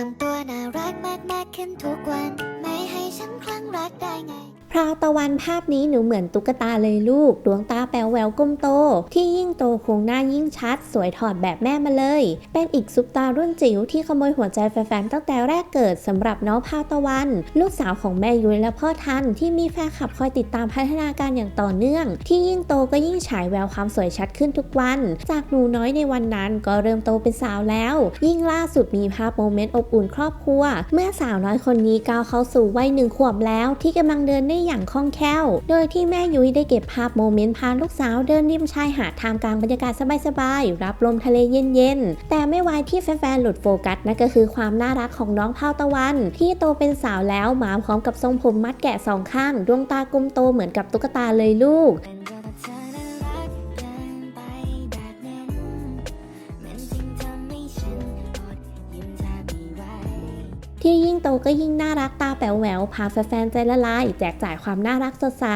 ทำตัวน่ารักมากมากๆขึ้นทุกวัน ไม่ให้ฉันคลั่งรักได้ไง พราวตะวันภาพนี้หนูเหมือนตุ๊กตาเลยลูก ดวงตาแป๋วแหววกลมโต ที่ยิ่งโตคงหน้ายิ่งชัด สวยถอดแบบแม่มาเลย เป็นอีกซุปตารุ่นจิ๋วที่ขโมยหัวใจแฟนๆตั้งแต่แรกเกิดสำหรับน้องพาวตะวัน ลูกสาวของแม่ยุ้ยและพ่อทันที่มีแฟนคลับคอยติดตามพัฒนาการอย่างต่อเนื่อง ที่ยิ่งโตก็ยิ่งฉายแววความสวยชัดขึ้นทุกวัน จากหนูน้อยในวันนั้นก็เริ่มโตเป็นสาวแล้ว ยิ่งล่าสุดมีภาพโมเมนต์อบอุ่นครอบครัว เมื่อสาวน้อยคนนี้ก้าวเข้าสู่วัยหนึ่งขวบแล้ว ที่กำลังเดินได้อย่างคล่องแคล่ว โดยที่แม่ยุ้ยได้เก็บภาพโมเมนต์พาลูกสาวเดินริมชายหาดท่ามกลางบรรยากาศสบายๆ รับลมทะเลเย็นๆ แต่ไม่ไวายที่แฟนๆ หลุดโฟกัสนั่นก็คือความน่ารักของน้องพาวตะวัน ที่โตเป็นสาวแล้วมาพร้อมกับทรงผมมัดแกะสองข้าง ดวงตากลมโตเหมือนกับตุ๊กตาเลยลูก ที่ยิ่งโตก็ยิ่งน่ารักตาแป๋วแหววพาแฟนๆใจละลายแจกจ่ายความน่ารักสดใส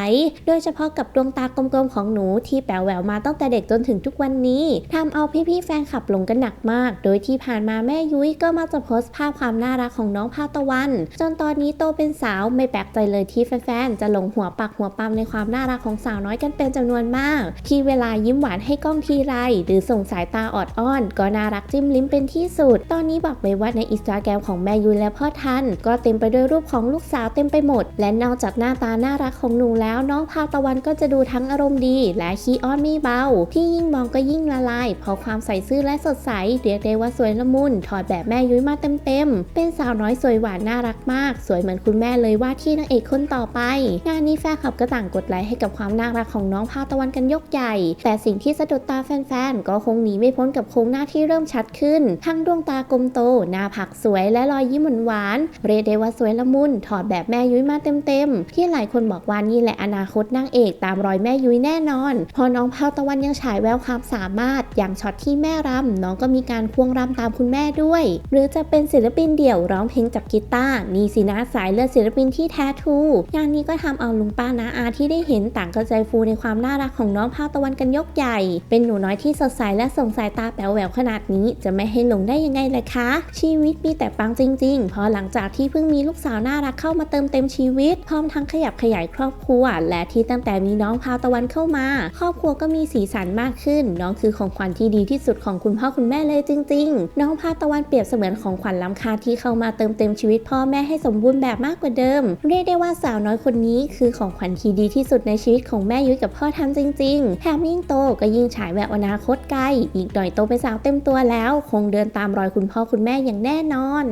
โดยเฉพาะกับดวงตากลมๆของหนูที่แป๋วแหววมาตั้งแต่เด็กจนถึงทุกวันนี้ทำเอาพี่ๆแฟนคลับหลงกันหนักมาก โดยที่ผ่านมาแม่ยุ้ยก็มักจะโพสต์ภาพความน่ารักของน้องพาตะวัน จนตอนนี้โตเป็นสาวไม่แปลกใจเลยที่แฟนๆจะหลงหัวปักหัวปั๊มในความน่ารักของสาวน้อยกันเป็นจำนวนมาก ที่เวลายิ้มหวานให้กล้องทีไรหรือส่งสายตาออดอ้อน ก็น่ารักจิ้มลิ้มเป็นที่สุด ตอนนี้บอกเลยว่าในอินสตาแกรมของแม่ยุ้ยและพ่อทันก็เต็มไปด้วยรูปของลูกสาวเต็มไปหมด และนอกจากหน้าตาน่ารักของหนูแล้ว น้องพาตะวันก็จะดูทั้งอารมณ์ดี และขี้อ้อนไม่เบา ที่ยิ่งมองก็ยิ่งละลายเพราะความใส่ซื่อและสดใสเรียกได้ว่าสวยละมุนถอดแบบแม่ยุ้ยมาเต็มๆเป็นสาวน้อยสวยหวานน่ารักมาก สวยเหมือนคุณแม่เลยว่าที่นางเอกคนต่อไป งานนี้แฟนคลับก็ต่างกดไลค์ให้กับความน่ารักของน้องพาตะวันกันยกใหญ่ แต่สิ่งที่สะดุดตาแฟนๆก็คงหนีไม่พ้นกับโครงหน้าที่เริ่มชัดขึ้น ทั้งดวงตากลมโตหน้าผักสวยและรอยยิ้มหวานๆเรียกได้ว่าสวยละมุนถอดแบบแม่ยุ้ยมาเต็มๆ ที่หลายคนบอกว่านี่แหละอนาคตนางเอกตามรอยแม่ยุ้ยแน่นอน พอน้องพาวตะวันยังฉายแววความสามารถ อย่างช็อตที่แม่รำน้องก็มีการควงรำตามคุณแม่ด้วย หรือจะเป็นศิลปินเดี่ยวร้องเพลงจับกีตาร์นี่สินะสายเลือดศิลปินที่แท้ทูงานนี้ก็ทำเอาลุงป้านาอาที่ได้เห็นต่างก็ใจฟูในความน่ารักของน้องพาวตะวันกันยกใหญ่ เป็นหนูน้อยที่สดใสและส่งสายตาแป๋วแหววขนาดนี้ จะไม่ให้หลงได้ยังไงล่ะคะ ชีวิตมีแต่ปังจริง ๆเพราะหลังจากที่เพิ่งมีลูกสาวน่ารักเข้ามาเติมเต็มชีวิต พร้อมทั้งขยับขยายครอบครัว และที่ตั้งแต่มีน้องพาวตะวันเข้ามา ครอบครัวก็มีสีสันมากขึ้น น้องคือของขวัญที่ดีที่สุดของคุณพ่อคุณแม่เลยจริง ๆ น้องพาวตะวันเปรียบเสมือนของขวัญล้ำค่าที่เข้ามาเติมเต็มชีวิตพ่อแม่ให้สมบูรณ์แบบมากกว่าเดิม เรียกได้ว่าสาวน้อยคนนี้คือของขวัญที่ดีที่สุดในชีวิตของแม่ยุ้ยกับพ่อทำจริงๆแถมยิ่งโตก็ยิ่งฉายแววอนาคตไกล อีกหน่อยโตเป็นสาวเต็มตัวแล้ว คงเดินตามรอยคุณพ่อคุณแม่อย่างแน่นอน